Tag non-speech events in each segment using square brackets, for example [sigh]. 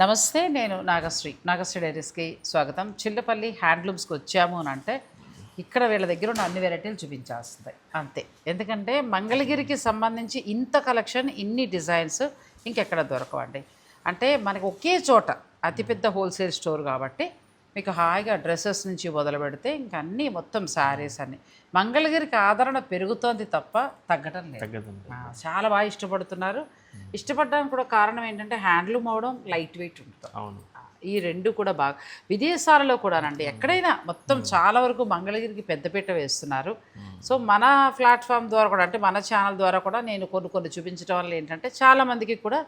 నమస్తే నేను నాగశ్రీ. నాగశ్రీ డైరీస్కి స్వాగతం. చిల్లపల్లి హ్యాండ్లూమ్స్కి వచ్చాము అని అంటే ఇక్కడ వీళ్ళ దగ్గర ఉన్న అన్ని వెరైటీలు చూపించాల్సింది. అంతే. ఎందుకంటే మంగళగిరికి సంబంధించి ఇంత కలెక్షన్ ఇన్ని డిజైన్స్ ఇంకెక్కడ దొరకవండి. అంటే మనకు ఒకే చోట అతిపెద్ద హోల్సేల్ స్టోర్ కాబట్టి మీకు హాయిగా డ్రెస్సెస్ నుంచి మొదలు పెడితే ఇంకా అన్నీ మొత్తం శారీస్ అన్నీ. మంగళగిరికి ఆదరణ పెరుగుతోంది తప్ప తగ్గటం లేదు. చాలా బాగా ఇష్టపడుతున్నారు. ఇష్టపడడానికి కూడా కారణం ఏంటంటే హ్యాండ్లూమ్ అవడం లైట్ వెయిట్ ఉంటుంది. అవును. ఈ రెండు కూడా బాగా విదేశాలలో కూడానండి. ఎక్కడైనా మొత్తం చాలా వరకు మంగళగిరికి పెద్దపీట వేస్తున్నారు. సో మన ప్లాట్ఫామ్ ద్వారా కూడా అంటే మన ఛానల్ ద్వారా కూడా నేను కొన్ని కొన్ని చూపించడం వల్ల ఏంటంటే చాలా మందికి కూడా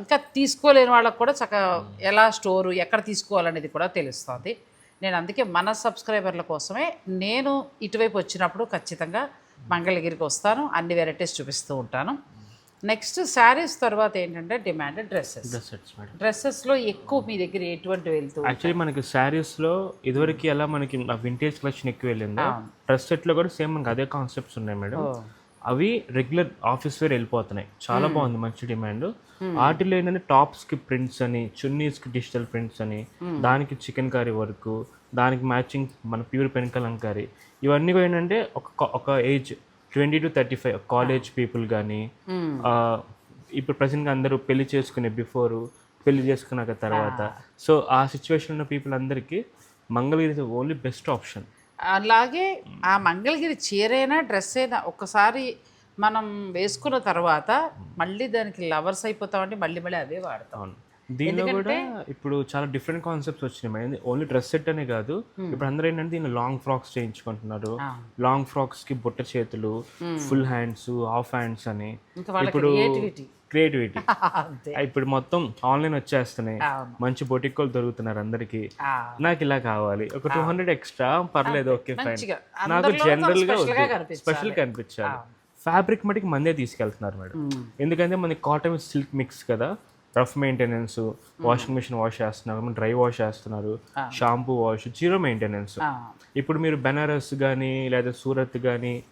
ఇంకా తీసుకోలేని వాళ్ళకి కూడా చక్కగా ఎలా స్టోరు ఎక్కడ తీసుకోవాలనేది కూడా తెలుస్తుంది. నేను అందుకే మన సబ్స్క్రైబర్ల కోసమే నేను ఇటువైపు వచ్చినప్పుడు ఖచ్చితంగా మంగళగిరికి వస్తాను. అన్ని వెరైటీస్ చూపిస్తూ ఉంటాను. నెక్స్ట్ శారీస్ తర్వాత ఏంటంటే demand dresses dress sets madam డ్రెస్సెస్లో ఎక్కువ మీ దగ్గర ఎటువంటి వెళ్తూ యాక్చువల్లీ మనకి శారీస్లో ఇదివరకు ఎలా మనకి వింటేజ్ కలెక్షన్ ఎక్కువ వెళ్ళిందో డ్రెస్ సెట్లో కూడా సేమ్ మనకి అదే కాన్సెప్ట్స్ ఉన్నాయి మేడం అవి రెగ్యులర్ ఆఫీస్ వేర్ వెళ్ళిపోతున్నాయి. చాలా బాగుంది మంచి డిమాండ్ వాటిలో ఏంటంటే టాప్స్కి ప్రింట్స్ అని చున్నీస్కి డిజిటల్ ప్రింట్స్ అని దానికి చికెన్ కర్రీ వర్క్ దానికి మ్యాచింగ్ మన ప్యూర్ పెన్ కలంకారీ ఇవన్నీ కూడా ఏంటంటే ఒక ఒక age twenty two thirty five college people కానీ ఇప్పుడు ప్రజెంట్గా అందరూ పెళ్ళి చేసుకునే బిఫోర్ పెళ్ళి చేసుకున్నాక తర్వాత. సో ఆ సిచ్యువేషన్ ఉన్న పీపుల్ అందరికీ మంగళగిరి ఓన్లీ బెస్ట్ ఆప్షన్ అలాగే ఆ మంగళగిరి చీరైనా డ్రెస్ అయినా ఒక్కసారి మనం వేసుకున్న తర్వాత మళ్ళీ దానికి లవర్స్ అయిపోతామంటే మళ్ళీ మళ్ళీ అవే వాడతాం. దీనిలో కూడా ఇప్పుడు చాలా డిఫరెంట్ కాన్సెప్ట్స్ వచ్చినాయి. మేడం ఓన్లీ డ్రెస్ సెట్ అనే కాదు. ఇప్పుడు అందరూ ఏంటంటే దీన్ని లాంగ్ ఫ్రాక్స్ చేయించుకుంటున్నారు. లాంగ్ ఫ్రాక్స్కి బుట్ట చేతులు ఫుల్ హ్యాండ్స్ హాఫ్ హ్యాండ్స్ అని. ఇప్పుడు క్రియేటివిటీ [laughs] ఇప్పుడు మొత్తం ఆన్లైన్ వచ్చేస్తున్నాయి. మంచి బొటిక్కోలు దొరుకుతున్నారు అందరికి. నాకు ఇలా కావాలి. ఒక టూ హండ్రెడ్ ఎక్స్ట్రా పర్లేదు ఓకే ఫైన్. నాకు జనరల్గా. స్పెషల్ కనిపించాలి. ఫ్యాబ్రిక్ మటుకు మందే తీసుకెళ్తున్నారు మేడం. ఎందుకంటే మనకి కాటన్ సిల్క్ మిక్స్ కదా. Rough maintenance washing machine wash చేస్తున్నారు డ్రై వాష్ చేస్తున్నారు షాంపూ వాష్ జీరో మెయింటెనెన్స్. ఇప్పుడు మీరు బెనారస్ కానీ లేదా సూరత్ కానీ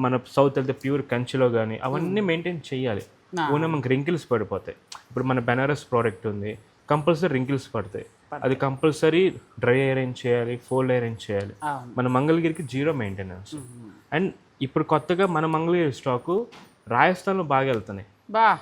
మన సౌత్ వెళ్తే ప్యూర్ కంచిలో కానీ అవన్నీ మెయింటైన్ చేయాలి. ఓనా మనకి రింకిల్స్ పడిపోతాయి. ఇప్పుడు మన బెనారస్ ప్రోడక్ట్ ఉంది కంపల్సరీ రింకిల్స్ పడతాయి. అది కంపల్సరీ డ్రై అరేంజ్ చేయాలి ఫోల్డ్ అరేంజ్ చేయాలి. మన మంగళగిరికి జీరో మెయింటెనెన్స్. అండ్ ఇప్పుడు కొత్తగా మన మంగళగిరి స్టాకు రాజస్థాన్లో బాగా వెళ్తున్నాయి. బా.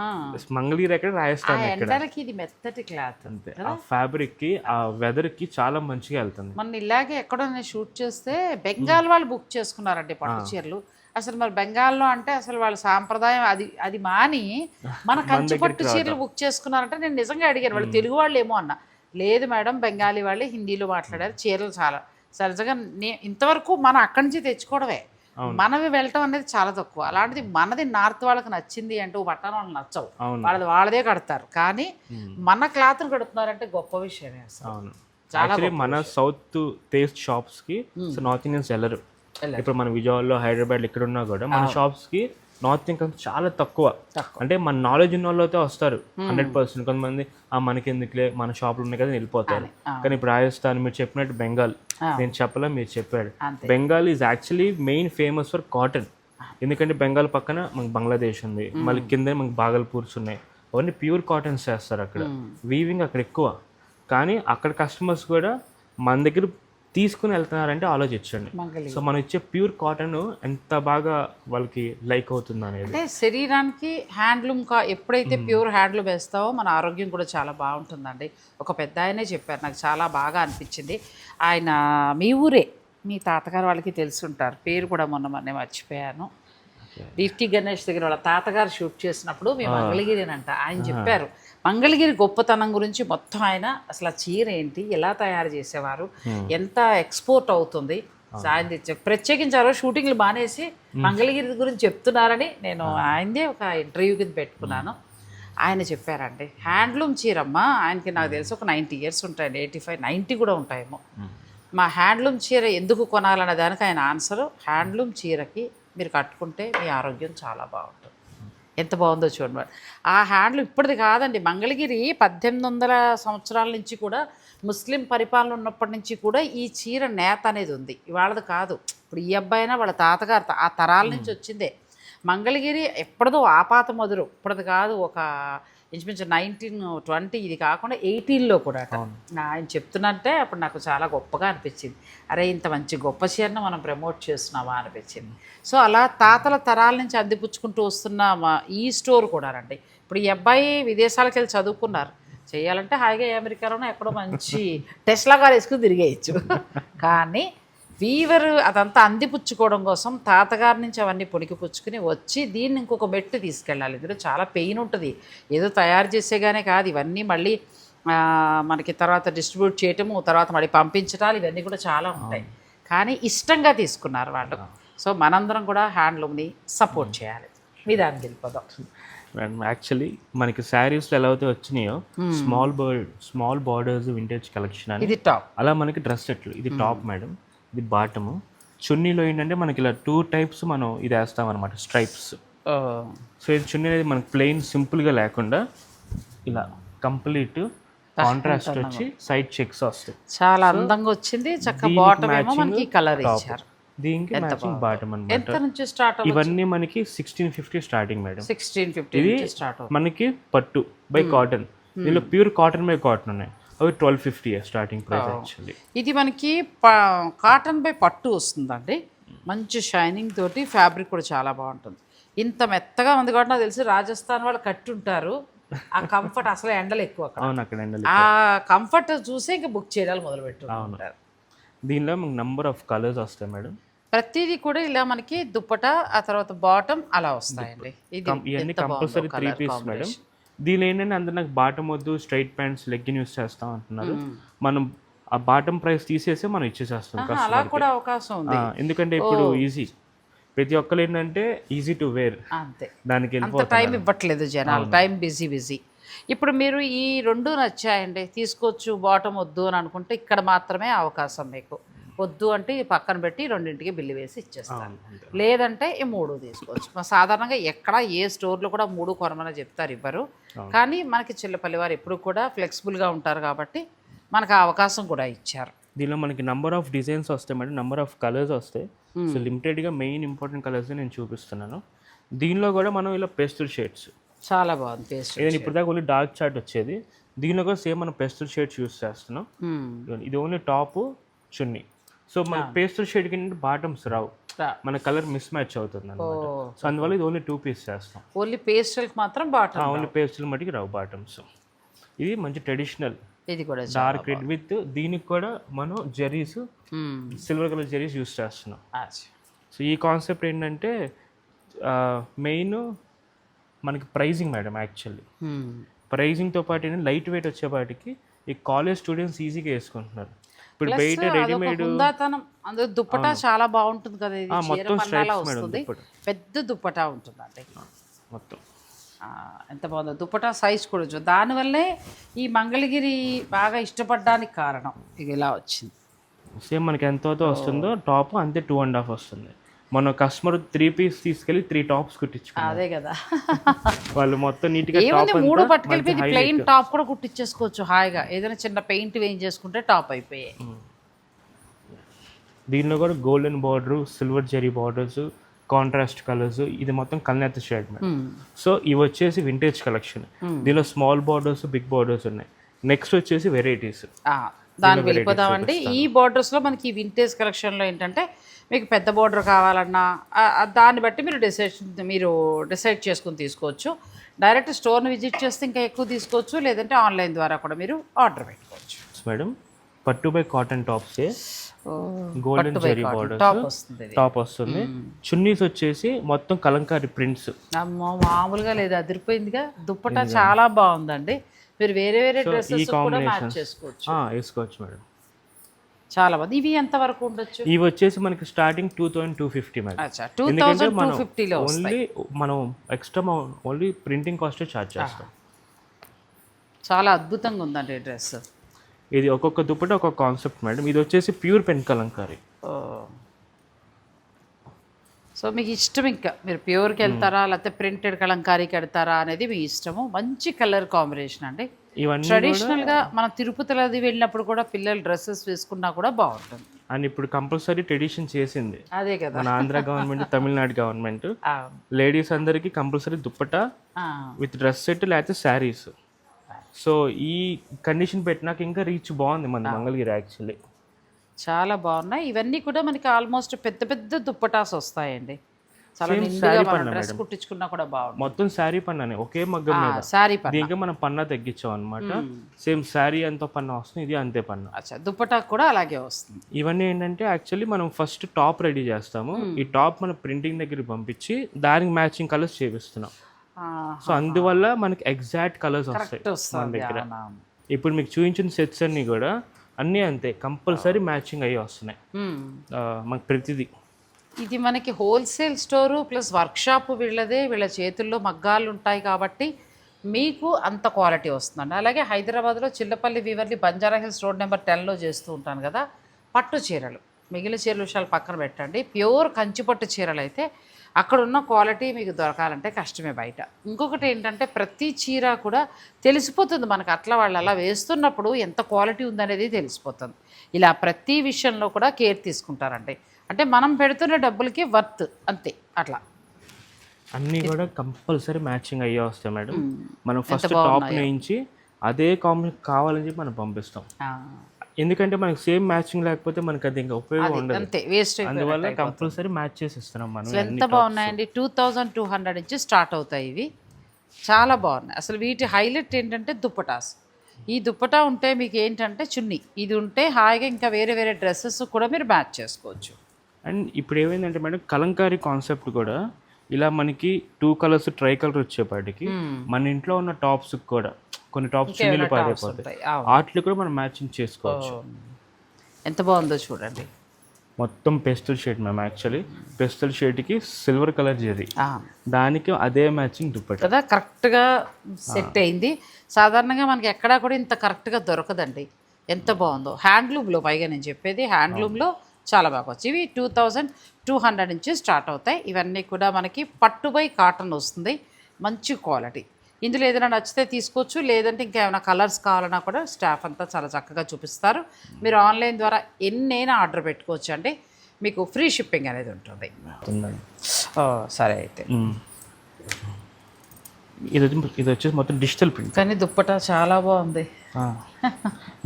ఆ. మంగళగిరి ఎక్కడ రాజస్థాన్ ఎక్కడ ఇది మెత్తటి క్లాత్. అంతే. ఆ ఫ్యాబ్రిక్కి ఆ వెదర్కి చాలా మంచిగా వెళ్తుంది. మొన్న ఇలాగే ఎక్కడో నేను షూట్ చేస్తే బెంగాల్ వాళ్ళు బుక్ చేసుకున్నారండి పట్టు చీరలు. అసలు మరి బెంగాల్లో అంటే అసలు వాళ్ళ సాంప్రదాయం అది అది మాని మన కంచి పట్టు చీరలు బుక్ చేసుకున్నారంటే నేను నిజంగా అడిగాను. వాళ్ళు తెలుగు వాళ్ళు ఏమో అన్న. లేదు మేడం బెంగాలీ వాళ్ళే హిందీలో మాట్లాడారు. చీరలు చాలా. సహజంగా నే ఇంతవరకు మనం అక్కడి నుంచి తెచ్చుకోవడమే. మనవి వెళ్ళటం అనేది చాలా తక్కువ. అలాంటిది మనది నార్త్ వాళ్ళకి నచ్చింది అంటే పట్టణం వాళ్ళకి నచ్చవు. వాళ్ళది వాళ్ళదే కడతారు. కానీ మన క్లాత్ని కడుతున్నారంటే గొప్ప విషయమే అసలు. అవును. యాక్చువల్లీ మన సౌత్ టేస్ట్ షాప్స్కి నార్త్ ఇండియన్స్ వెళ్ళరు. ఇప్పుడు మన విజయవాడలో హైదరాబాద్ ఇక్కడ ఉన్నా కూడా మన షాప్స్కి నార్త్ ఇండియన్స్ చాలా తక్కువ. అంటే మన నాలెడ్జ్ ఉన్న వాళ్ళతో వస్తారు. హండ్రెడ్ పర్సెంట్ కొంతమంది ఆ మనకి ఎందుకులే మన షాపులు ఉన్నాయి కదా వెళ్ళిపోతారు. కానీ ఇప్పుడు రాజస్థాన్ మీరు చెప్పినట్టు బెంగాల్. నేను చెప్పలే మీరు చెప్పాడు. Bengal is actually main famous for cotton ఎందుకంటే బెంగాల్ పక్కన మనకి బంగ్లాదేశ్ ఉంది. మళ్ళీ కింద మనకి బాగల్పూర్స్ ఉన్నాయి. అవన్నీ ప్యూర్ కాటన్స్ చేస్తారు అక్కడ. వీవింగ్ అక్కడ ఎక్కువ. కానీ అక్కడ కస్టమర్స్ కూడా మన దగ్గర తీసుకుని వెళ్తున్నారంటే ఆలోచించండి. సో మనం ఇచ్చే ప్యూర్ కాటన్ ఎంత బాగా వాళ్ళకి లైక్ అవుతుంది అనేది. అంటే శరీరానికి హ్యాండ్లూమ్ కా ఎప్పుడైతే ప్యూర్ హ్యాండ్లూమ్ వేస్తావో మన ఆరోగ్యం కూడా చాలా బాగుంటుందండి. ఒక పెద్ద ఆయనే చెప్పారు నాకు చాలా బాగా అనిపించింది. ఆయన మీ ఊరే మీ తాతగారు వాళ్ళకి తెలిసి ఉంటారు పేరు కూడా మొన్న మొన్నే మర్చిపోయాను. దీప్తి గణేష్ దగ్గర వాళ్ళ తాతగారు షూట్ చేసినప్పుడు మీ మంగళగిరినంట. ఆయన చెప్పారు మంగళగిరి గొప్పతనం గురించి మొత్తం ఆయన అసలు ఆ చీర ఏంటి ఎలా తయారు చేసేవారు ఎంత ఎక్స్పోర్ట్ అవుతుంది ఆయన తెచ్చ- ప్రత్యేకించి ఆ రోజు షూటింగ్లు మానేసి మంగళగిరి గురించి చెప్తున్నారని నేను ఆయనదే ఒక ఇంటర్వ్యూ కింద పెట్టుకున్నాను. ఆయన చెప్పారండి హ్యాండ్లూమ్ చీరమ్మ ఆయనకి నాకు తెలిసి ఒక నైంటీ ఇయర్స్ ఉంటాయండి ఎయిటీ ఫైవ్ నైంటీ కూడా ఉంటాయేమో. మా హ్యాండ్లూమ్ చీర ఎందుకు కొనాలనే దానికి ఆయన ఆన్సరు హ్యాండ్లూమ్ చీరకి మీరు కట్టుకుంటే మీ ఆరోగ్యం చాలా బాగుంటుంది. ఎంత బాగుందో చూడండి. ఆ హ్యాండ్లూమ్ ఇప్పటిది కాదండి. మంగళగిరి పద్దెనిమిది వందల సంవత్సరాల నుంచి కూడా ముస్లిం పరిపాలన ఉన్నప్పటి నుంచి కూడా ఈ చీర నేత అనేది ఉంది. ఇవాళది కాదు. ఇప్పుడు ఈ అబ్బాయినా వాళ్ళ తాతగారు ఆ తరాల నుంచి వచ్చిందే. మంగళగిరి ఎప్పటిదో ఆపాత మొదలు ఇప్పటిది కాదు ఒక ఇంచుమించు నైన్టీన్ ట్వంటీ ఇది కాకుండా ఎయిటీన్లో కూడా ఆయన చెప్తున్నట్టే అప్పుడు నాకు చాలా గొప్పగా అనిపించింది. అరే ఇంత మంచి గొప్ప చీరను మనం ప్రమోట్ చేస్తున్నామా అనిపించింది. సో అలా తాతల తరాల నుంచి అందిపుచ్చుకుంటూ వస్తున్న మా ఈ స్టోర్ కూడా రండి ఇప్పుడు ఈ అబ్బాయి విదేశాలకు వెళ్ళి చదువుకున్నారు. చేయాలంటే హాయిగా అమెరికాలోనో ఎక్కడో మంచి టెస్లా కార్ వేసుకుని తిరిగేయచ్చు. కానీ వీవర్ అదంతా అందిపుచ్చుకోవడం కోసం తాతగారి నుంచి అవన్నీ పొడికి పుచ్చుకుని వచ్చి దీన్ని ఇంకొక మెట్టు తీసుకెళ్ళాలి. ఇందులో చాలా పెయిన్ ఉంటుంది. ఏదో తయారు చేసేగానే కాదు. ఇవన్నీ మళ్ళీ మనకి తర్వాత డిస్ట్రిబ్యూట్ చేయటము తర్వాత మళ్ళీ పంపించటాలు ఇవన్నీ కూడా చాలా ఉంటాయి. కానీ ఇష్టంగా తీసుకున్నారు వాళ్ళు. సో మనందరం కూడా హ్యాండ్లూమ్ని సపోర్ట్ చేయాలి. మీ దానికి వెళ్ళిపోదాం. మేడం యాక్చువల్లీ మనకి శారీస్లో ఎలా అయితే వచ్చినాయో small bird small borders vintage collection అని ఇది టాప్. అలా మనకి డ్రెస్ సెట్లు. ఇది టాప్ మేడం. ఇది బాటము. చున్నీలో ఏంటంటే మనకి ఇలా టూ టైప్స్ మనం ఇది వేస్తాం అనమాట స్ట్రైప్స్ సో ఇది చున్నీ అనేది మనకి ప్లెయిన్ సింపుల్గా లేకుండా ఇలా కంప్లీట్ కాంట్రాస్ట్ వచ్చి సైడ్ చెక్స్ వస్తాయి. చాలా అందంగా వచ్చింది చక్క బాటమ్ ఏమో మనకి కలర్ ఇచ్చారు. దీనికి మ్యాచింగ్ బాటమ్ అనమాట ఎంత నుంచి స్టార్ట్ ఇవన్నీ మనకి sixteen fifty starting madam. Sixteen fifty start మనకి పట్టు బై కాటన్ దీనిలో ప్యూర్ కాటన్ బై కాటన్ ఉన్నాయి. అవి twelve fifty starting price actually. ఇది మనకి కాటన్ బై పట్టు వస్తుందండి. మంచి షైనింగ్ తోటి ఫ్యాబ్రిక్ కూడా చాలా బాగుంటుంది. ఇంత మెత్తగా ఉంది కాబట్టి నాకు తెలిసి రాజస్థాన్ వాళ్ళు కట్టి ఉంటారు ఆ కంఫర్ట్ అసలు ఎండలు ఎక్కువ అక్కడ. అవును అక్కడ ఎండలు ఆ కంఫర్ట్ చూసి ఇంకా బుక్ చేయడాలు మొదలు పెట్టుకుంటారు. దీనిలో మనకి నంబర్ ఆఫ్ కలర్స్ వస్తాయి మేడం? ప్రతిదీ కూడా ఇలా మనకి దుప్పట ఆ తర్వాత బాటమ్ అలా వస్తాయండి. ఇది ఇవన్నీ కంపల్సరీ త్రీ పీస్ మేడం. దీని ఏంటంటే అందరు నాకు బాటమ్ వద్దు స్ట్రైట్ ప్యాంట్స్ లెగ్గిన్ యూస్ చేస్తాం అంటున్నారు. మనం ఆ బాటమ్ ప్రైస్ తీసేసి మనం ఇచ్చేసేస్తాం కూడా అవకాశం ఉంది. ఎందుకంటే ఇప్పుడు ఈజీ ప్రతి ఒక్కరు ఏంటంటే ఈజీ టు వేర్ అంతే దానికి టైం ఇవ్వట్లేదు జనాలు. టైం బిజీ బిజీ ఇప్పుడు మీరు ఈ రెండు నచ్చాయండి. తీసుకోవచ్చు బాటం వద్దు అని అనుకుంటే ఇక్కడ మాత్రమే అవకాశం మీకు. వద్దు అంటే ఈ పక్కన పెట్టి రెండింటికి బిల్లు వేసి ఇచ్చేస్తాను లేదంటే ఈ మూడు తీసుకోవచ్చు. సాధారణంగా ఎక్కడ ఏ స్టోర్లో కూడా మూడు కొనమని చెప్తారు ఇవ్వరు. కానీ మనకి చిల్లపల్లి వారు ఎప్పుడు కూడా ఫ్లెక్సిబుల్గా ఉంటారు కాబట్టి మనకు ఆ అవకాశం కూడా ఇచ్చారు. దీనిలో మనకి నంబర్ ఆఫ్ డిజైన్స్ వస్తాయి మేడం నంబర్ ఆఫ్ కలర్స్ వస్తాయి. సో లిమిటెడ్గా మెయిన్ ఇంపార్టెంట్ కలర్స్ నేను చూపిస్తున్నాను. దీనిలో కూడా మనం ఇలా పెస్టల్ షేడ్స్. చాలా బాగుంది పేస్ట్ ఇప్పుడు దాకా ఓన్లీ డార్క్ చార్ట్ వచ్చేది. దీనిలో కూడా సేమ్ మనం పెస్టల్ షేడ్స్ యూస్ చేస్తున్నాం. ఇది ఓన్లీ టాప్ చున్నీ. సో మన పేస్టల్ షేడ్ కింద బాటమ్స్ రావు. మన కలర్ మిస్ మ్యాచ్ అవుతుంది అనమాట సో అందువల్ల ఇది ఓన్లీ టూ పీస్ చేస్తాం. ఓన్లీ పేస్టల్కి మాత్రం బాటమ్ ఓన్లీ పేస్టల్ మటుకి రావు బాటమ్స్. ఇది మంచి ట్రెడిషనల్. ఇది కూడా డార్క్ రెడ్ విత్ దీనికి కూడా మనం zaris. Silver colour zaris use చేస్తున్నాం. సో ఈ కాన్సెప్ట్ ఏంటంటే మెయిన్ మనకి ప్రైజింగ్ మేడం యాక్చువల్లీ. ప్రైజింగ్తో పాటు లైట్ వెయిట్ వచ్చేపాటికి ఈ కాలేజ్ స్టూడెంట్స్ ఈజీగా వేసుకుంటున్నారు. ఇప్పుడు బయట రెడీమేడ్ హుందాతనం. అందులో దుప్పటా చాలా బాగుంటుంది కదా ఇది. మొత్తం వస్తుంది. పెద్ద దుప్పటా ఉంటుందండి. మొత్తం. ఎంత బాగుందో. దుప్పటా సైజ్ కూడా చూ దానివల్లే ఈ మంగళగిరి బాగా ఇష్టపడడానికి కారణం. ఇక ఇలా వచ్చింది. సేమ్ మనకి ఎంత వస్తుందో టాప్ అంతే టూ అండ్ హాఫ్ వస్తుంది. మన కస్టమర్ త్రీ పీస్ తీసుకెళ్ళి త్రీ టాప్స్ కుట్టించుకున్నారు అదే కదా. వాళ్ళు మొత్తం ఏముంది టాప్ మూడు పట్టుకెళ్ళి ప్లెయిన్ టాప్ కూడా కుట్టించేసుకోవచ్చు హాయిగా. ఏదైనా చిన్న పెయింట్ వేయించేసుకుంటే టాప్ అయిపోయాయి. దీనిలో కూడా golden border silver zari borders contrast colours ఇది మొత్తం కల్నేత షేడ్. సో ఇవి వచ్చేసి వింటేజ్ కలెక్షన్ దీనిలో స్మాల్ బార్డర్స్ బిగ్ బార్డర్స్ ఉన్నాయి. నెక్స్ట్ వచ్చేసి వెరైటీస్ దానికి వెళ్ళిపోదామండి. ఈ బార్డర్స్లో మనకి ఈ వింటేజ్ కలెక్షన్లో ఏంటంటే మీకు పెద్ద బార్డర్ కావాలన్నా దాన్ని బట్టి మీరు డిసైడ్ మీరు డిసైడ్ చేసుకుని తీసుకోవచ్చు. డైరెక్ట్ స్టోర్ని విజిట్ చేస్తే ఇంకా ఎక్కువ తీసుకోవచ్చు లేదంటే ఆన్లైన్ ద్వారా కూడా మీరు ఆర్డర్ పెట్టుకోవచ్చు. మేడం పట్టు బై కాటన్ టాప్సే గోల్డెన్ జెరీ ఇది. టాప్ వస్తుంది. చున్నీస్ వచ్చేసి మొత్తం కలంకారీ ప్రింట్స్ అమ్మో మామూలుగా లేదు అదిరిపోయిందిగా. దుప్పటా చాలా బాగుందండి. మీరు వేరే వేరే డ్రెస్సెస్ కూడా మ్యాచ్ చేసుకోవచ్చు. వేసుకోవచ్చు మేడం చాలా బాగుంది. ఇవి ఎంత వరకు ఉండొచ్చు? ఇవి వచ్చేసి మనకి starting two thousand two fifty two thousand two ఫిఫ్టీలో ఓన్లీ మనం extra only printing cost charge చేస్తాం. చాలా అద్భుతంగా ఉందండి డ్రెస్. ఇది ఒక్కొక్క దుప్పటి ఒక్కొక్క కాన్సెప్ట్ మేడం ఇది వచ్చేసి ప్యూర్ పెన్ కలంకారీ సో మీకు ఇష్టం ఇంకా. మీరు ప్యూర్కి వెళ్తారా లేకపోతే ప్రింటెడ్ కలంకారీకి వెళ్తారా అనేది మీ ఇష్టము. మంచి కలర్ కాంబినేషన్ అండి. ఇవన్నీ ట్రెడిషనల్గా మనం తిరుపతిలో అది వెళ్ళినప్పుడు కూడా పిల్లలు డ్రెస్సెస్ వేసుకున్నా కూడా బాగుంటుంది. అండ్ ఇప్పుడు కంపల్సరీ ట్రెడిషన్ చేసింది. అదే కదా. మన Andhra government Tamil Nadu government ladies అందరికీ compulsory dupatta with dress set లేకపోతే శారీస్ సో ఈ కండిషన్ పెట్టినాక ఇంకా రీచ్ బాగుంది మన మంగళగిరి యాక్చువల్లీ చాలా బాగున్నాయి. ఇవన్నీ కూడా మనకి ఆల్మోస్ట్ పెద్ద పెద్ద దుప్పటాస్ వస్తాయండి. చాలా నిండుగా మనం డ్రెస్ కుట్టించుకున్నా కూడా బాగుంటుంది. మొత్తం శారీ పన్నానే ఒకే మగ్గం మీద. పన్న దీనికి మనం పన్నా తగ్గించాం అనమాట సేమ్ శారీ ఎంత పన్నా వస్తుంది ఇది అంతే పన్నా. అచ్చా దుప్పటా కూడా అలాగే వస్తుంది. ఇవన్నీ ఏంటంటే యాక్చువల్లీ మనం ఫస్ట్ టాప్ రెడీ చేస్తాము. ఈ టాప్ మన ప్రింటింగ్ దగ్గరికి పంపించి దానికి మ్యాచింగ్ కలర్స్ చేపిస్తున్నాం. సో అందువల్ల మనకి ఎగ్జాక్ట్ కలర్స్ వస్తాయి వస్తుంది. అవునా. ఇప్పుడు మీకు చూపించిన సెట్స్ అన్నీ కూడా అన్నీ అంతే. కంపల్సరీ మ్యాచింగ్ అయ్యి వస్తున్నాయి. మనకి ప్రతిదీ. ఇది మనకి హోల్సేల్ స్టోరు ప్లస్ వర్క్షాప్ వీళ్ళదే వీళ్ళ చేతుల్లో మగ్గాలు ఉంటాయి కాబట్టి మీకు అంత క్వాలిటీ వస్తుందండి. అలాగే హైదరాబాద్లో చిల్లపల్లి వీవర్లి బంజారా హిల్స్ రోడ్ నెంబర్ టెన్లో చేస్తూ ఉంటాను కదా పట్టు చీరలు. మిగిలిన చీరల విషయాలు పక్కన పెట్టండి. ప్యూర్ కంచిపట్టు చీరలు అయితే అక్కడ ఉన్న క్వాలిటీ మీకు దొరకాలంటే కష్టమే బయట. ఇంకొకటి ఏంటంటే ప్రతి చీర కూడా తెలిసిపోతుంది మనకు. అట్లా వాళ్ళు అలా వేస్తున్నప్పుడు ఎంత క్వాలిటీ ఉందనేది తెలిసిపోతుంది. ఇలా ప్రతి విషయంలో కూడా కేర్ తీసుకుంటారండి. అంటే మనం పెడుతున్న డబ్బులకి వర్త్ అంతే అట్లా. అన్నీ కూడా కంపల్సరీ మ్యాచింగ్ అయ్యే వస్తాయి మేడం. మనం ఫస్ట్ టాప్ నుంచి అదే కాంబినేషన్ కావాలని చెప్పి మనం పంపిస్తాం. ఎందుకంటే మనకి సేమ్ మ్యాచింగ్ లేకపోతే మనకి అది ఇంకా ఉపయోగం ఉండదు. అంతే వేస్ట్ అందువల్ల కంపల్సరీ మ్యాచ్ చేసి ఇస్తున్నాం మనం ఎంత బాగున్నాయండి? టూ థౌజండ్ టూ హండ్రెడ్ నుంచి స్టార్ట్ అవుతాయి ఇవి. చాలా బాగున్నాయి. అసలు వీటి హైలైట్ ఏంటంటే దుప్పటాస్. ఈ దుప్పటా ఉంటే మీకు ఏంటంటే చున్నీ. ఇది ఉంటే హాయిగా ఇంకా వేరే వేరే డ్రెస్సెస్ కూడా మీరు మ్యాచ్ చేసుకోవచ్చు. అండ్ ఇప్పుడు ఏమైందంటే మేడం కలంకారీ కాన్సెప్ట్ కూడా ఇలా మనకి టూ కలర్స్ ట్రై కలర్ వచ్చేపాటికి మన ఇంట్లో ఉన్న టాప్స్ కూడా కొన్ని టాప్స్ పాడైపోతాయి. అవును. వాటిలో కూడా మనం మ్యాచింగ్ చేసుకోవచ్చు. ఎంత బాగుందో చూడండి. మొత్తం pastel shade ma'am actually pastel షేడ్కి silver colour zari. దానికి అదే మ్యాచింగ్ దుప్పట. కదా కరెక్ట్గా సెట్ అయింది. సాధారణంగా మనకి ఎక్కడా కూడా ఇంత కరెక్ట్గా దొరకదండి. ఎంత బాగుందో. హ్యాండ్లూమ్లో పైగా నేను చెప్పేది హ్యాండ్లూమ్లో చాలా బాగా వచ్చి ఇవి టూ థౌజండ్ టూ హండ్రెడ్ నుంచి స్టార్ట్ అవుతాయి. ఇవన్నీ కూడా మనకి పట్టుబై కాటన్ వస్తుంది. మంచి క్వాలిటీ. ఇందులో ఏదైనా నచ్చితే తీసుకోవచ్చు లేదంటే ఇంకా ఏమైనా కలర్స్ కావాలన్నా కూడా స్టాఫ్ అంతా చాలా చక్కగా చూపిస్తారు. మీరు ఆన్లైన్ ద్వారా ఎన్నైనా ఆర్డర్ పెట్టుకోవచ్చు అండి మీకు ఫ్రీ షిప్పింగ్ అనేది ఉంటుంది. సరే అయితే. ఇది వచ్చి- ఇది వచ్చేసి మొత్తం డిజిటల్ ప్రింట్. కానీ దుప్పటా చాలా బాగుంది.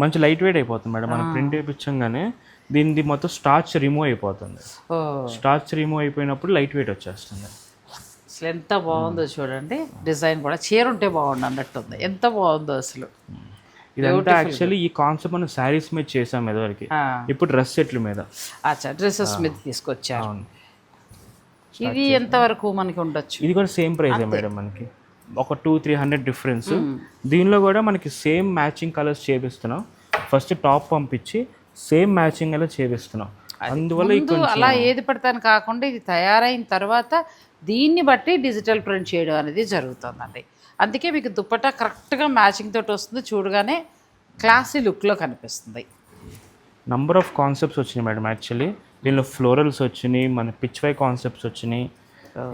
మంచి లైట్ వెయిట్ అయిపోతుంది మేడం. మనం ప్రింట్ వేయించంగానే దీనిది మొత్తం స్టార్చ్ రిమూవ్ అయిపోతుంది. ఓ. స్టార్చ్ రిమూవ్ అయిపోయినప్పుడు లైట్ వెయిట్ వచ్చేస్తుంది. అసలు ఎంత బాగుందో చూడండి. డిజైన్ కూడా చీర ఉంటే బాగుండు అన్నట్టుంది. ఎంత బాగుందో అసలు. ఇదంతా యాక్చువల్లీ ఈ కాన్సెప్ట్ మనం శారీస్ మీద చేసాం ఇదివరకు. ఇప్పుడు డ్రెస్ సెట్ల మీద. అచ్చా డ్రెస్సెస్ మీద తీసుకొచ్చారు. ఇది ఎంతవరకు మనకి ఉండొచ్చు? ఇది కూడా సేమ్ ప్రైస్ మేడం మనకి. ఒక టూ త్రీ హండ్రెడ్ డిఫరెన్స్ దీనిలో కూడా మనకి సేమ్ మ్యాచింగ్ కలర్స్ చేపిస్తున్నాం. ఫస్ట్ టాప్ పంపించి సేమ్ మ్యాచింగ్ అలా చేపిస్తున్నాం. అందువల్ల అలా ఏది పడతాను కాకుండా ఇది తయారైన తర్వాత దీన్ని బట్టి డిజిటల్ ప్రింట్ చేయడం అనేది జరుగుతుందండి. అందుకే మీకు దుప్పటా కరెక్ట్గా మ్యాచింగ్ తోటి వస్తుంది చూడగానే క్లాసీ లుక్లో కనిపిస్తుంది. నంబర్ ఆఫ్ కాన్సెప్ట్స్ వచ్చినాయి మేడం యాక్చువల్లీ. దీనిలో ఫ్లోరల్స్ వచ్చినాయి మన పిచ్ వై కాన్సెప్ట్స్ వచ్చినాయి.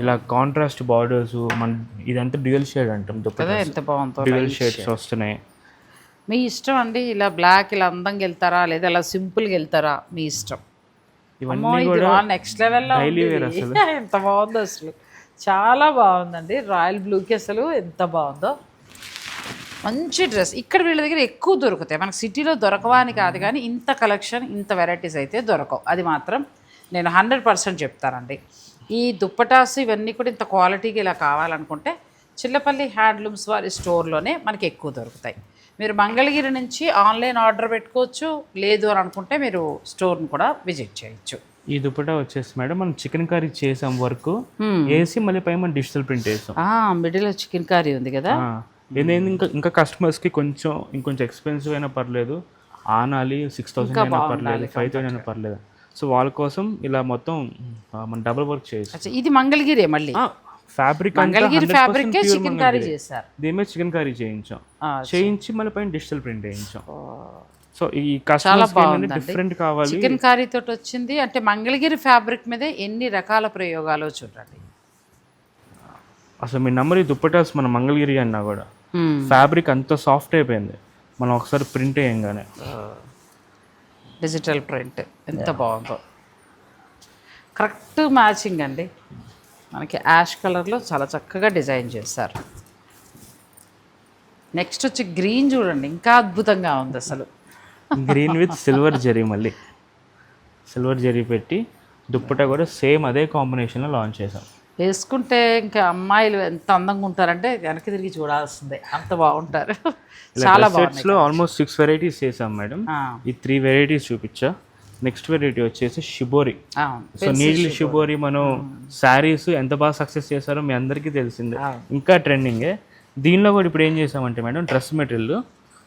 ఇలా కాంట్రాస్ట్ బార్డర్స్ మన ఇదంతా డ్యూయల్ షేడ్ అంటాం దుప్పట ఎంత బాగుందో డ్యూయల్ షేడ్స్ వస్తున్నాయి. మీ ఇష్టం అండి ఇలా బ్లాక్ ఇలా అందంగా వెళ్తారా లేదా ఇలా సింపుల్గా వెళ్తారా మీ ఇష్టం? ఇవన్నీ కూడా నెక్స్ట్ లెవెల్లో wear అసలు. [laughs] ఎంత బాగుందో అసలు. చాలా బాగుందండి. రాయల్ బ్లూకి అసలు ఎంత బాగుందో. మంచి డ్రెస్. ఇక్కడ వీళ్ళ దగ్గర ఎక్కువ దొరుకుతాయి. మనకి సిటీలో దొరకవా అని కాదు కానీ ఇంత కలెక్షన్ ఇంత వెరైటీస్ అయితే దొరకవు. అది మాత్రం నేను హండ్రెడ్ పర్సెంట్ చెప్తానండి. ఈ దుప్పటాస్ ఇవన్నీ కూడా ఇంత క్వాలిటీగా ఇలా కావాలనుకుంటే చిల్లపల్లి హ్యాండ్లూమ్స్ వారి స్టోర్లోనే మనకి ఎక్కువ దొరుకుతాయి. మీరు మంగళగిరి నుంచి ఆన్లైన్ ఆర్డర్ పెట్టుకోవచ్చు లేదు అని అనుకుంటే మీరు స్టోర్ని కూడా విజిట్ చేయొచ్చు. ఈ దుపట్టా వచ్చేసి మేడం మనం చికెన్ కర్రీ చేసాం వర్క్ వేసి మళ్ళీ పై మనం డిజిటల్ ప్రింట్ వేసాం. మిడిల్లో చికెన్ కర్రీ ఉంది కదా. ఇంకా ఇంకా కస్టమర్స్కి కొంచెం ఇంకొంచెం ఎక్స్పెన్సివ్ అయినా పర్లేదు. ఆనాలి సిక్స్ థౌసండ్ అయినా పర్లేదు ఫైవ్ థౌసండ్ అయినా పర్లేదు. సో వాళ్ళ కోసం ఇలా మొత్తం మనం డబుల్ వర్క్ చేసాం. అచ్చా, ఇది మంగళగిరే మళ్ళీ? Fabric Mangalagiri fabric chikankari దీని మీద చికెన్ కర్రీ చేయించాం. చేయించి మళ్ళీ పైన డిజిటల్ ప్రింట్ వేయించాం. ఓ. సో ఈ కస్టమర్స్ డిఫరెంట్ కావాలి. చికెన్ కర్రీ తోటి వచ్చింది. అంటే మంగళగిరి ఫ్యాబ్రిక్ మీద ఎన్ని రకాల ప్రయోగాలు చూడండి. అసలు మీ నంబర్ ఈ దుప్పటాస్ మన మంగళగిరి అన్నా కూడా. ఫ్యాబ్రిక్ అంత సాఫ్ట్ అయిపోయింది. మనం ఒకసారి ప్రింట్ వేయంగానే. డిజిటల్ ప్రింట్ ఎంత బాగుందో. కరెక్ట్ మ్యాచింగ్ అండి. మనకి యాష్ కలర్లో చాలా చక్కగా డిజైన్ చేశారు. నెక్స్ట్ వచ్చి గ్రీన్ చూడండి ఇంకా అద్భుతంగా ఉంది అసలు. గ్రీన్ విత్ సిల్వర్ జరీ మళ్ళీ. సిల్వర్ జరీ పెట్టి దుప్పట కూడా సేమ్ అదే కాంబినేషన్లో లాంచ్ చేసాం వేసుకుంటే ఇంకా అమ్మాయిలు ఎంత అందంగా ఉంటారంటే వెనక్కి తిరిగి చూడాల్సిందే అంత బాగుంటారు. చాలా సెట్స్లో ఆల్మోస్ట్ సిక్స్ వెరైటీస్ చేసాం మేడం. ఈ త్రీ వెరైటీస్ చూపించా. నెక్స్ట్ వెరైటీ వచ్చేసి షిబోరి సో నీళ్ళు షిబోరి మనం శారీస్ ఎంత బాగా సక్సెస్ చేశారో మీ అందరికీ తెలిసిందే. ఇంకా ట్రెండింగే దీనిలో కూడా ఇప్పుడు ఏం చేసామంటే madam dress material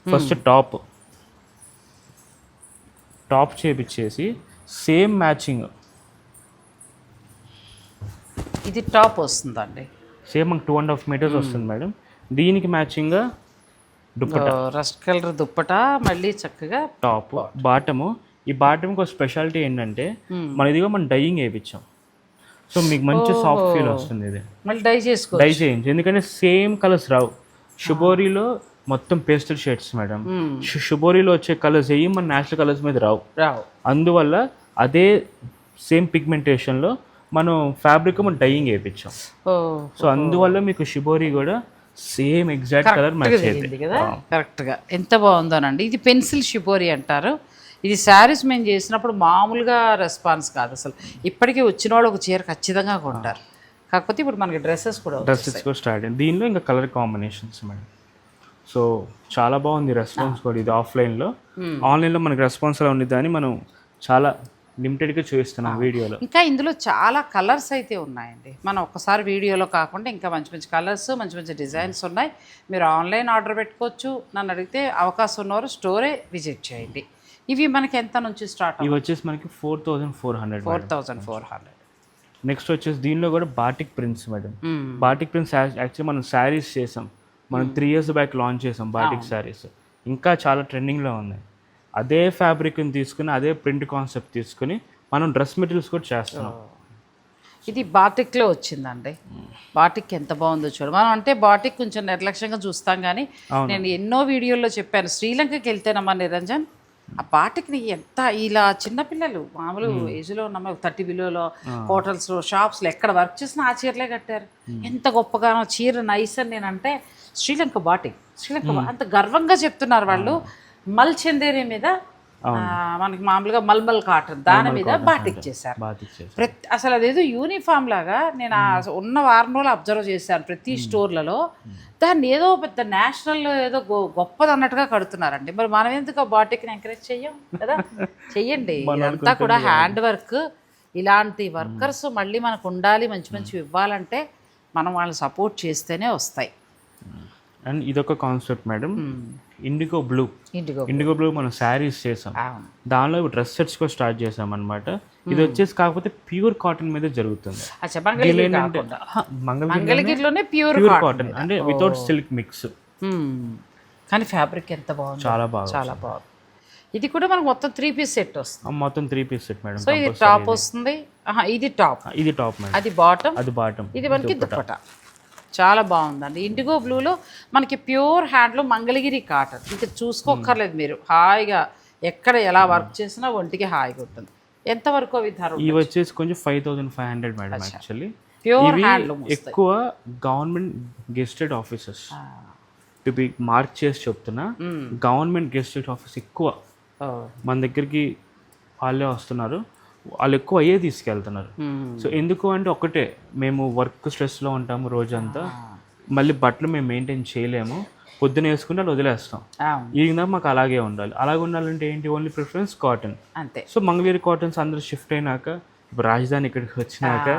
first top top చేపించేసి same matching ఇది టాప్ వస్తుందండి. సేమ్ మనకు టూ అండ్ హాఫ్ మీటర్స్ వస్తుంది మేడం. దీనికి మ్యాచింగ్గా దుప్పట. రస్ట్ కలర్ దుప్పట మళ్ళీ చక్కగా టాప్ బాటము ఈ బాటమ్కి ఒక స్పెషాలిటీ ఏంటంటే మన ఇదిగో మనం డైయింగ్ వేయించాం. సో మీకు మంచి సాఫ్ట్ ఫీల్ వస్తుంది ఇది. మళ్ళీ డై చేసుకో డై చేయించి. ఎందుకంటే సేమ్ కలర్స్ రావు. షుబోరీలో మొత్తం పేస్టల్ షేడ్స్ మేడం షుబోరీలో వచ్చే కలర్స్ ఏవి మన నేషనల్ కలర్స్ మీద రావు. రావు. అందువల్ల అదే సేమ్ పిగ్మెంటేషన్లో మనం ఫ్యాబ్రిక్ మనం డైయింగ్ వేయించాం. సో అందువల్ల మీకు షిబోరి కూడా సేమ్ ఎగ్జాక్ట్ కలర్ మ్యాచ్ కరెక్ట్గా ఎంత బాగుందోనండి. ఇది పెన్సిల్ షిపోరి అంటారు. ఇది శారీస్ మేము చేసినప్పుడు మామూలుగా రెస్పాన్స్ కాదు అసలు. ఇప్పటికీ వచ్చిన వాళ్ళు ఒక చీర ఖచ్చితంగా కొంటారు. కాకపోతే ఇప్పుడు మనకి డ్రెస్సెస్ కూడా. డ్రెస్సెస్ కూడా స్టార్ట్ అయింది దీనిలో ఇంకా కలర్ కాంబినేషన్స్ మేడం సో చాలా బాగుంది రెస్పాన్స్ కూడా ఇది ఆఫ్లైన్లో ఆన్లైన్లో మనకి రెస్పాన్స్ ఎలా ఉంది అని మనం చాలా లిమిటెడ్గా చూపిస్తున్నాం వీడియోలో. ఇంకా ఇందులో చాలా కలర్స్ అయితే ఉన్నాయండి. మనం ఒక్కసారి వీడియోలో కాకుండా ఇంకా మంచి మంచి కలర్స్ మంచి మంచి డిజైన్స్ ఉన్నాయి. మీరు ఆన్లైన్ ఆర్డర్ పెట్టుకోవచ్చు. నన్ను అడిగితే అవకాశం ఉన్నవారు స్టోరే విజిట్ చేయండి. ఇవి మనకి ఎంత నుంచి స్టార్ట్ ఇవి వచ్చేసి మనకి four thousand four hundred four thousand four hundred next వచ్చేసి దీనిలో కూడా batik prints madam. Batik prints actually మనం శారీస్ చేసాం. మనం త్రీ ఇయర్స్ బ్యాక్ లాంచ్ చేసాం బాటిక్ శారీస్. ఇంకా చాలా ట్రెండింగ్లో ఉన్నాయి. అదే ఫ్యాబ్రిక్ని తీసుకుని అదే ప్రింట్ కాన్సెప్ట్ తీసుకుని మనం డ్రెస్ మెటీరియల్స్ కూడా చేస్తున్నాం. ఇది బాటిక్లో వచ్చిందండి. బాటిక్ ఎంత బాగుందో చూడు. మనం అంటే బాటిక్ కొంచెం నిర్లక్ష్యంగా చూస్తాం కానీ నేను ఎన్నో వీడియోల్లో చెప్పాను. శ్రీలంకకి వెళ్తేనమ్మా నిరంజన్. ఆ బాటిక్ని ఎంత ఇలా చిన్నపిల్లలు మామూలు ఏజ్లో ఉన్న థర్టీ బిలోలో హోటల్స్లో షాప్స్లో ఎక్కడ వర్క్ చేసినా ఆ చీరలే కట్టారు. ఎంత గొప్పగానో చీర నైస్ అని నేనంటే శ్రీలంక బాటిక్ శ్రీలంక అంత గర్వంగా చెప్తున్నారు వాళ్ళు. మల్ చందేరి మీద మనకి మామూలుగా మల్మల్ కాటన్ దాని మీద బాటిక్ చేశారు. ప్రతి అసలు అదేదో యూనిఫామ్ లాగా నేను ఉన్న వారం రోజులు అబ్జర్వ్ చేశాను ప్రతి స్టోర్లలో. దాన్ని ఏదో పెద్ద నేషనల్ ఏదో గొ- గొప్పది అన్నట్టుగా కడుతున్నారండి. మరి మనం ఎందుకు ఆ బాటిక్ని ఎంకరేజ్ చెయ్యం కదా? చెయ్యండి. [laughs] ఇదంతా కూడా హ్యాండ్ వర్క్ ఇలాంటి వర్కర్స్ మళ్ళీ మనకు ఉండాలి మంచి మంచి ఇవ్వాలంటే మనం వాళ్ళని సపోర్ట్ చేస్తేనే వస్తాయి. అండ్ ఇదొక కాన్సెప్ట్ మేడం ఇండిగో బ్లూ ఇంటికి ఇండిగో బ్లూ మనం శారీస్ చేసాం. దానిలో డ్రెస్ సెట్స్ కూడా స్టార్ట్ చేసాం అనమాట ఇది వచ్చేసి కాకపోతే ప్యూర్ కాటన్ మీద జరుగుతుంది. ప్యూర్ కాటన్ అంటే వితౌట్ సిల్క్ మిక్స్ కానీ ఫ్యాబ్రిక్ ఎంత బాగుంది. చాలా బాగా చాలా బాగుంది. ఇది కూడా మనకు మొత్తం త్రీ పీస్ సెట్ వస్తుంది. మొత్తం three piece set madam so ఇది టాప్ వస్తుంది. ఇది టాప్ ఇది టాప్ మేడం అది బాటమ్ అది బాటమ్ ఇది మనకి దుప్పట. చాలా బాగుందండి. ఇండిగో బ్లూలో మనకి ప్యూర్ హ్యాండ్లూమ్ మంగళగిరి కాటన్. ఇంకా చూసుకోక్కర్లేదు మీరు. హాయిగా ఎక్కడ ఎలా వర్క్ చేసినా ఒంటికి హాయిగా ఉంటుంది. ఎంత వరకు అవి ధర ఇవి వచ్చేసి కొంచెం five thousand five hundred madam actually pure handloom ఎక్కువ గవర్నమెంట్ గెస్టెడ్ ఆఫీసెస్. ఇవి మార్క్ చేసి చెప్తున్నా గవర్నమెంట్ గెస్టెడ్ ఆఫీస్ ఎక్కువ. మన దగ్గరికి వాళ్ళే వస్తున్నారు. వాళ్ళు ఎక్కువ అయ్యే తీసుకెళ్తున్నారు. సో ఎందుకు అంటే ఒకటే మేము వర్క్ స్ట్రెస్లో ఉంటాము రోజంతా. మళ్ళీ బట్టలు మేము మెయింటైన్ చేయలేము. పొద్దున వేసుకుంటే వాళ్ళు వదిలేస్తాం. ఈవినింగ్ మాకు అలాగే ఉండాలి. అలాగే ఉండాలంటే ఏంటి? Only preference cotton. అంతే. సో మంగళగిరి కాటన్స్ అందరూ షిఫ్ట్ అయినాక ఇప్పుడు రాజధాని ఇక్కడికి వచ్చినాక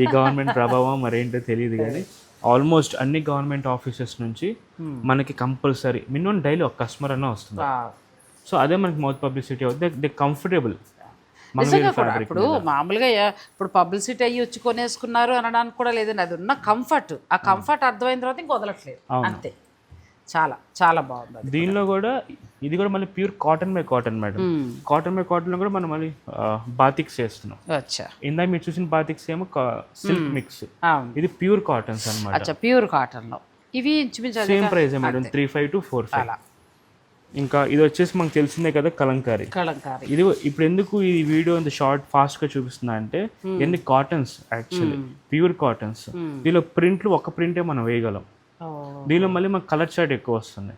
ఈ గవర్నమెంట్ ప్రభావం మరేంటో తెలియదు కానీ ఆల్మోస్ట్ అన్ని గవర్నమెంట్ ఆఫీసెస్ నుంచి మనకి కంపల్సరీ మినిమం డైలీ ఒక కస్టమర్ అన్న వస్తుంది. సో అదే మనకి మౌత్ పబ్లిసిటీ అవుతుంది. They comfortable. నిజంగా కూడా ఇప్పుడు మామూలుగా ఇప్పుడు పబ్లిసిటీ అయ్యి వచ్చి కొనేసుకున్నారు అనడానికి కూడా లేదండి. అది ఉన్న కంఫర్ట్ ఆ కంఫర్ట్ అర్థమైన తర్వాత ఇంక వదలట్లేదు. అంతే. చాలా చాలా బాగుంది దీనిలో కూడా. ఇది కూడా మళ్ళీ pure cotton by cotton madam cotton by కాటన్లో కూడా మనం మళ్ళీ బాతిక్స్ చేస్తున్నాం. అచ్చా. ఇందాక మీరు చూసిన బాతిక్స్ ఏమో సిల్క్ మిక్స్ ఇది ప్యూర్ కాటన్స్ అన్నమాట. అచ్చా ప్యూర్ కాటన్లో ఇవి ఇంచుమించు same price madam three five to four five ఇంకా ఇది వచ్చేసి మనకు తెలిసిందే కదా కలంకారీ. కలంకారీ. ఇది ఇప్పుడు ఎందుకు ఈ వీడియో ఇంత షార్ట్ ఫాస్ట్గా చూపిస్తున్నా అంటే ఎన్ని కాటన్స్ యాక్చువల్లీ ప్యూర్ కాటన్స్. దీనిలో ప్రింట్లు ఒక ప్రింటే మనం వేయగలం. దీనిలో మళ్ళీ మనకు కలర్ చార్ట్ ఎక్కువ వస్తుంది.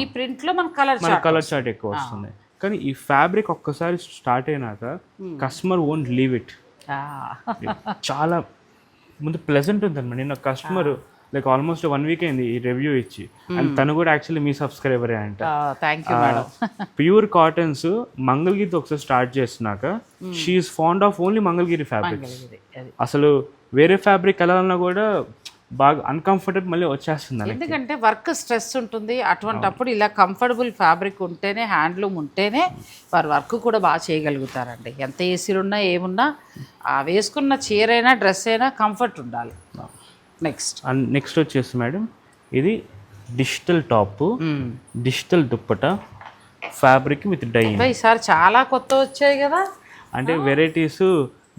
ఈ ప్రింట్లో మన కలర్ మన కలర్ చార్ట్ ఎక్కువ వస్తుంది. కానీ ఈ ఫ్యాబ్రిక్ ఒక్కసారి స్టార్ట్ అయినాక కస్టమర్ ఓంట్ లీవ్ ఇట్ చాలా ముందు ప్లెజెంట్ ఉందన్నమాట నిన్న customer like almost one week అయింది ఈ రివ్యూ ఇచ్చి. అండ్ తను కూడా యాక్చువల్లీ మీ సబ్స్క్రైబరే అంట. Thank you madam pure cottons మంగళగిరితో ఒకసారి స్టార్ట్ చేసినాక she's fond of only Mangalagiri fabric అది. అసలు వేరే ఫ్యాబ్రిక్ వెళ్ళాలన్నా కూడా బాగా అన్కంఫర్టబుల్ మళ్ళీ వచ్చేస్తుంది ఎందుకంటే వర్క్ స్ట్రెస్ ఉంటుంది. అటువంటప్పుడు ఇలా కంఫర్టబుల్ ఫ్యాబ్రిక్ ఉంటేనే హ్యాండ్లూమ్ ఉంటేనే వారు వర్క్ కూడా బాగా చేయగలుగుతారండి. ఎంత ఏసీలు ఉన్నా ఏమున్నా ఆ వేసుకున్న చీర అయినా డ్రెస్ అయినా కంఫర్ట్ ఉండాలి. నెక్స్ట్ అండ్ నెక్స్ట్ వచ్చేసి మేడం ఇది digital top digital dupatta fabric with dyeing. ఈసారి చాలా కొత్త వచ్చాయి కదా. అంటే వెరైటీస్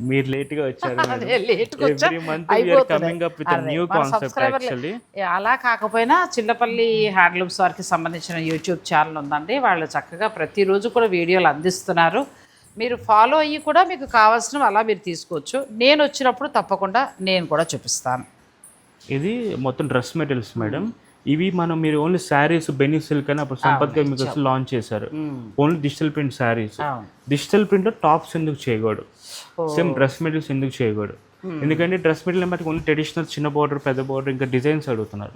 మీరు లేట్గా వచ్చారు [laughs] అలా కాకపోయినా చిల్లపల్లి హ్యాండ్లూమ్స్ వారికి సంబంధించిన యూట్యూబ్ ఛానల్ ఉందండి. వాళ్ళు చక్కగా ప్రతిరోజు కూడా వీడియోలు అందిస్తున్నారు. మీరు ఫాలో అయ్యి కూడా మీకు కావాల్సినవి అలా మీరు తీసుకోవచ్చు. నేను వచ్చినప్పుడు తప్పకుండా నేను కూడా చూపిస్తాను. ఇది మొత్తం డ్రెస్ మెటీరియల్స్ మేడం. ఇవి మనం మీరు ఓన్లీ శారీస్ బెనీ సిల్క్ అని అప్పుడు సంపత్ గారు మీకు లాంచ్ చేశారు. Only digital print saris. Digital ప్రింట్లో టాప్స్ ఎందుకు చేయకూడదు? సేమ్ డ్రెస్ మెటీరియల్స్ ఎందుకు చేయకూడదు? ఎందుకంటే డ్రెస్ మెటీరియల్ బట్టి ఓన్లీ ట్రెడిషనల్ చిన్న బార్డర్ పెద్ద బార్డర్ ఇంకా డిజైన్స్ అడుగుతున్నారు.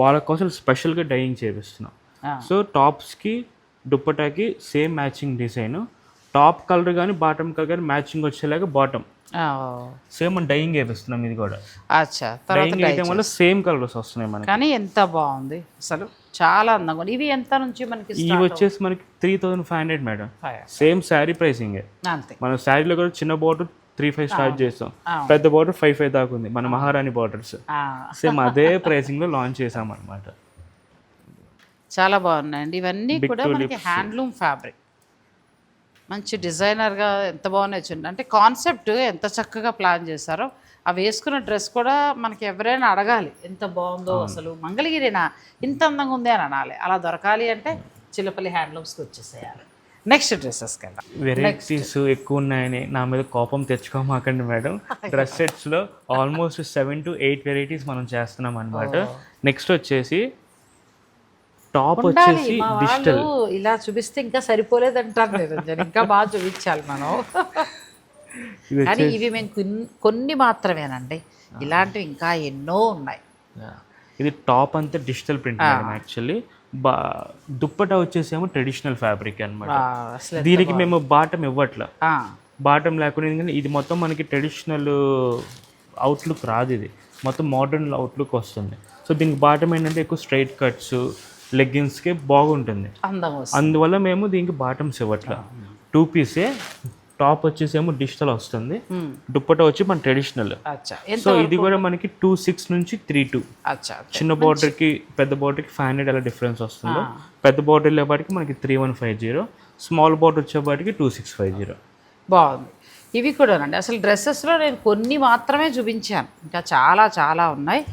వాళ్ళ కోసం స్పెషల్గా డైయింగ్ చేపిస్తున్నాం. సో టాప్స్కి దుప్పటాకి same matching design. Top colour కానీ బాటమ్ కలర్ కానీ మ్యాచింగ్ వచ్చేలాగా బాటమ్. సేమ్ డైయింగ్ చేపిస్తున్నాం ఇది కూడా. అచ్చా డైయింగ్ వల్ల సేమ్ కలర్స్ వస్తున్నాయి మనకి. కానీ ఎంత బాగుంది అసలు చాలా అందంగా ఉంది. ఇవి ఎంత నుంచి మనకి ఇవి వచ్చేసి మనకి three thousand five hundred madam. Same sari pricing. అంతే. మన శారీలో కూడా చిన్న బార్డర్ త్రీ ఫైవ్ స్టార్ట్ చేస్తాం. పెద్ద బార్డర్ ఫైవ్ ఫైవ్ దాకా ఉంది. మన మహారాణి బార్డర్స్ సేమ్ అదే ప్రైసింగ్లో లాంచ్ చేసాం అనమాట చాలా బాగున్నాయండి. ఇవన్నీ కూడా మనకి హ్యాండ్లూమ్ ఫ్యాబ్రిక్ మంచి డిజైనర్గా ఎంత బాగున్నాయి చూడండి. అంటే కాన్సెప్ట్ ఎంత చక్కగా ప్లాన్ చేశారో ఆ వేసుకున్న డ్రెస్ కూడా మనకి ఎవరైనా అడగాలి ఎంత బాగుందో అసలు మంగళగిరినా ఇంత అందంగా ఉంది అని అనాలి. అలా దొరకాలి అంటే చిల్లపల్లి హ్యాండ్లూమ్స్కి వచ్చేసేయాలి. నెక్స్ట్ డ్రెస్సెస్కి వెళ్దాం. వెరైటీస్ ఎక్కువ ఉన్నాయని నా మీద కోపం తెచ్చుకోమాకండి madam. [laughs] Dress సెట్స్లో almost seven to eight varieties మనం చేస్తున్నాం అనమాట నెక్స్ట్ వచ్చేసి టాప్ వచ్చేసి డిజిటల్. ఇలా చూపిస్తే ఇంకా సరిపోలేదంటారు నిరంజన్ ఇంకా బాగా చూపించాలి మనం. కానీ ఇవి మేము కొన్ని- మాత్రమేనండి. ఇలాంటివి ఇంకా ఎన్నో ఉన్నాయి. ఇది టాప్ అంతా డిజిటల్ ప్రింట్ యాక్చువల్లీ. బా దుప్పట వచ్చేసేమో ట్రెడిషనల్ ఫ్యాబ్రిక్ అసలు దీనికి మేము బాటం ఇవ్వట్లా. బాటం లేకుండా ఎందుకంటే ఇది మొత్తం మనకి ట్రెడిషనల్ అవుట్లుక్ రాదు ఇది. మొత్తం మోడర్న్ అవుట్లుక్ వస్తుంది. సో దీనికి బాటం ఏంటంటే ఎక్కువ స్ట్రైట్ కట్స్ లెగ్గిన్స్కి బాగుంటుంది. అందువల్ల మేము దీనికి బాటమ్స్ ఇవ్వట్లా. టూ పీసే టాప్ వచ్చేసేమో డిజిటల్ వస్తుంది. దుప్పట వచ్చి మన ట్రెడిషనల్. సో ఇది కూడా మనకి టూ సిక్స్ నుంచి త్రీ టూ. చిన్న బార్డర్కి పెద్ద బార్డర్కి ఫైవ్ హండ్రెడ్ అలా డిఫరెన్స్ వస్తుందో. పెద్ద బార్డర్ వెళ్ళేపాటికి మనకి three one five zero. Small border వచ్చేపాటికి టూ సిక్స్ ఫైవ్ జీరో. బాగుంది. ఇవి కూడానండి. అసలు డ్రెస్సెస్లో నేను కొన్ని మాత్రమే చూపించాను. ఇంకా చాలా చాలా ఉన్నాయి.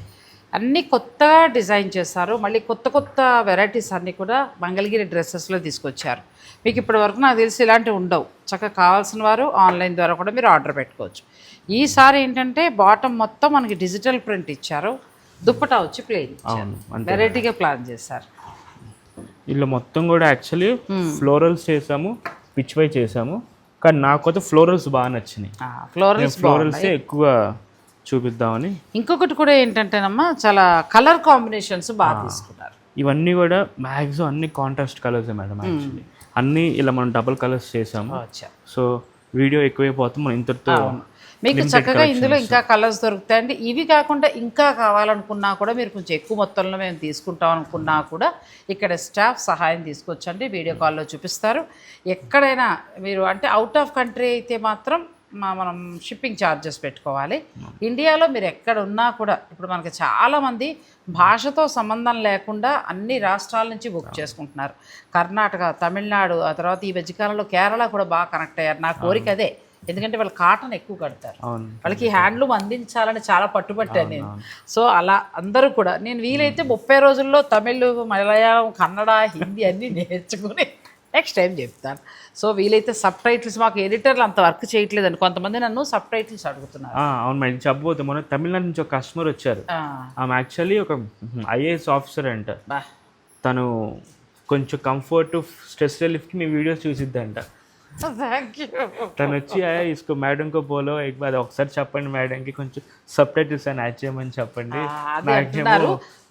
అన్నీ కొత్తగా డిజైన్ చేస్తారు మళ్ళీ కొత్త కొత్త వెరైటీస్ అన్నీ కూడా మంగళగిరి డ్రెస్సెస్లో తీసుకొచ్చారు. మీకు ఇప్పటి వరకు నాకు తెలిసి ఇలాంటివి ఉండవు. చక్కగా కావాల్సిన వారు ఆన్లైన్ ద్వారా కూడా మీరు ఆర్డర్ పెట్టుకోవచ్చు. ఈసారి ఏంటంటే బాటమ్ మొత్తం మనకి డిజిటల్ ప్రింట్ ఇచ్చారు. దుప్పటా వచ్చి అంతే. వెరైటీగా ప్లాన్ చేశారు. ఇలా మొత్తం కూడా యాక్చువల్లీ ఫ్లోరల్స్ చేసాము పిచ్ పై చేసాము కానీ నాకైతే ఫ్లోరల్స్ బాగా నచ్చినాయి. ఫ్లోరల్స్ ఫ్లోరల్సే ఎక్కువ చూపిద్దామని. ఇంకొకటి కూడా ఏంటంటేనమ్మా చాలా కలర్ కాంబినేషన్స్ బాగా తీసుకున్నారు ఇవన్నీ కూడా మ్యాక్సిమం అన్ని కాంట్రాస్ట్ కలర్స్ మేడం యాక్చువల్లీ అన్నీ ఇలా మనం డబుల్ కలర్స్ చేసాము. సో వీడియో ఎక్కువైపోతుంది మనం ఇంతటితో మీకు చక్కగా ఇందులో ఇంకా కలర్స్ దొరుకుతాయండి. ఇవి కాకుండా ఇంకా కావాలనుకున్నా కూడా మీరు కొంచెం ఎక్కువ మొత్తంలో మేము తీసుకుంటాం అనుకున్నా కూడా ఇక్కడ స్టాఫ్ సహాయం తీసుకొచ్చండి. వీడియో కాల్లో చూపిస్తారు. ఎక్కడైనా మీరు అంటే అవుట్ ఆఫ్ కంట్రీ అయితే మాత్రం మనం షిప్పింగ్ ఛార్జెస్ పెట్టుకోవాలి. ఇండియాలో మీరు ఎక్కడ ఉన్నా కూడా ఇప్పుడు మనకి చాలామంది భాషతో సంబంధం లేకుండా అన్ని రాష్ట్రాల నుంచి బుక్ చేసుకుంటున్నారు. కర్ణాటక తమిళనాడు ఆ తర్వాత ఈ మధ్యకాలంలో కేరళ కూడా బాగా కనెక్ట్ అయ్యారు. నా కోరిక అదే. ఎందుకంటే వాళ్ళు కాటన్ ఎక్కువ కడతారు. వాళ్ళకి హ్యాండ్లూమ్ అందించాలని చాలా పట్టుబట్టాను నేను. సో అలా అందరూ కూడా నేను వీలైతే ముప్పై రోజుల్లో తమిళ్ మలయాళం కన్నడ హిందీ అన్నీ నేర్చుకుని నెక్స్ట్ టైం చెప్తాను. సో వీలైతే సబ్ టైటిల్స్ మాకు ఎడిటర్లు అంత వర్క్ చేయట్లేదండి. కొంతమంది నన్ను సబ్ టైటిల్స్ అడుగుతున్నారు అవును మేడం. చెప్పబోతే మొన్న తమిళనాడు నుంచి ఒక కస్టమర్ వచ్చారు. ఆ, ఆమె యాక్చువల్లీ ఒక ఐఏఎస్ ఆఫీసర్ అంట. తను కొంచెం కంఫర్ట్ స్ట్రెస్ రిలీఫ్కి మీ వీడియోస్ చూసిద్దంట. థ్యాంక్ యూ తను వచ్చి "అయ్యా, ఇసుకో మేడం కో బోలో ఎక్ బార్ ఒకసారి చెప్పండి మేడంకి. కొంచెం సబ్ టైటిల్స్ అని యాడ్ చేయమని చెప్పండి. అది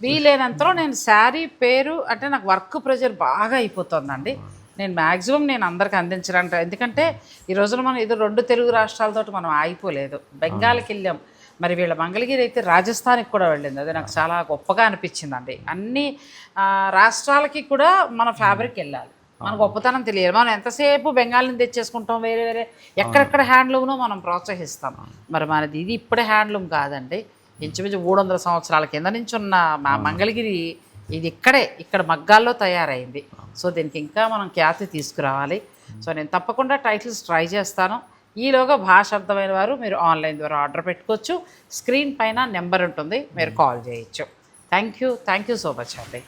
వీలైనంతలో నేను శారీ పేరు అంటే నాకు వర్క్ ప్రెషర్ బాగా అయిపోతుందండి. నేను మ్యాక్సిమం నేను అందరికి అందించడానికి ఎందుకంటే ఈ రోజున మనం ఏదో రెండు తెలుగు రాష్ట్రాలతో మనం ఆగిపోలేదు. బెంగాల్కి వెళ్ళాం. మరి వీళ్ళ మంగళగిరి అయితే రాజస్థాన్కి కూడా వెళ్ళింది. అది నాకు చాలా గొప్పగా అనిపించిందండి. అన్ని రాష్ట్రాలకి కూడా మన ఫ్యాబ్రిక్ వెళ్ళాలి. మన గొప్పతనం తెలియదు మనం ఎంతసేపు బెంగాల్ నుంచి తెచ్చేసుకుంటాం వేరే వేరే ఎక్కడెక్కడ హ్యాండ్లూమ్ను మనం ప్రోత్సహిస్తాం. మరి మనది ఇది ఇప్పుడే హ్యాండ్లూమ్ కాదండి. ఇంచుమించు మూడు వందల సంవత్సరాల కింద నుంచి ఉన్న మా మంగళగిరి ఇది ఇక్కడే ఇక్కడ మగ్గాల్లో తయారైంది. సో దీనికి ఇంకా మనం ఖ్యాతి తీసుకురావాలి. సో నేను తప్పకుండా టైటిల్స్ ట్రై చేస్తాను. ఈలోగా భాష అర్థమైన వారు మీరు ఆన్లైన్ ద్వారా ఆర్డర్ పెట్టుకోవచ్చు. స్క్రీన్ పైన నెంబర్ ఉంటుంది మీరు కాల్ చేయొచ్చు. Thank you thank you so much అండి.